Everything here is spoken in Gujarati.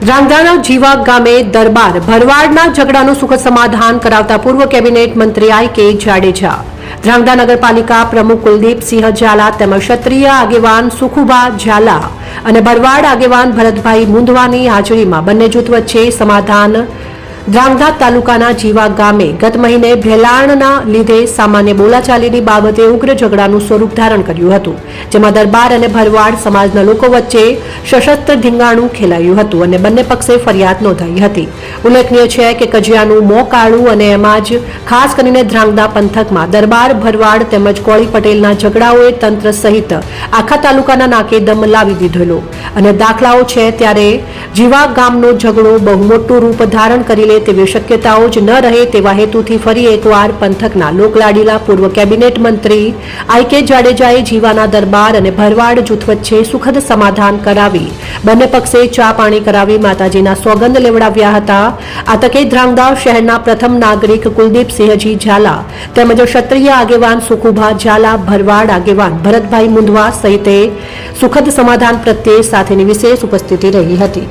ધ્રાંગધ્રાના જીવા ગામે દરબાર ભરવાડના ઝઘડાનું સુખદ સમાધાન કરાવતા પૂર્વ કેબિનેટ મંત્રી આઈ કે જાડેજા. ધ્રાંગધ્રા નગરપાલિકા પ્રમુખ કુલદીપસિંહ ઝાલા તેમજ ક્ષત્રિય આગેવાન સુખુબા ઝાલા અને ભરવાડ આગેવાન ભરતભાઈ મુંદવાની હાજરીમાં બંને જૂથ વચ્ચે સમાધાન ધ્રાંગધ્રા તાલુકાના જીવા ગામે ગત મહિને ભેલાણના લીધે સામાન્ય બોલાચાલીની બાબતે ઉગ્ર ઝઘડાનું સ્વરૂપ ધારણ કર્યું હતું, જેમાં દરબાર અને ભરવાડ સમાજના લોકો વચ્ચે સશસ્ત્ર ધીંગાણું ખેલાયું હતું અને બંને પક્ષે ફરિયાદ નોંધાઈ હતી. ઉલ્લેખનીય છે કે કજિયાનું મો કાળું અને એમાં જ ખાસ કરીને ધ્રાંગધા પંથકમાં દરબાર, ભરવાડ તેમજ કોળી પટેલના ઝઘડાઓએ તંત્ર સહિત આખા તાલુકાના નાકે દમ લાવી દીધેલો. અને દાખલાઓ છે ત્યારે જીવા ગામનો ઝઘડો બહુ મોટું રૂપ ધારણ કરી લે તેવી શક્યતાઓ જ ન રહે તેવા હેતુથી ફરી એકવાર પંથકના લોકલાડીલા પૂર્વ કેબિનેટ મંત્રી આઈ કે જાડેજાએ જીવાના દરબાર અને ભરવાડ જૂથ વચ્ચે સુખદ સમાધાન કરાવી, બંને પક્ષે ચા પાણી કરાવી માતાજીના સોગંદ લેવડાવ્યા હતા. આ તકે ધ્રાંગધા શહેરના પ્રથમ નાગરિક કુલદીપસિંહજી ઝાલા તેમજ ક્ષત્રિય આગેવાન સુખુભા ઝાલા, ભરવાડ આગેવાન ભરતભાઈ મુંદવા સહિતે સુખદ સમાધાન પ્રત્યે સાથેની વિશેષ ઉપસ્થિતિ રહી હતી.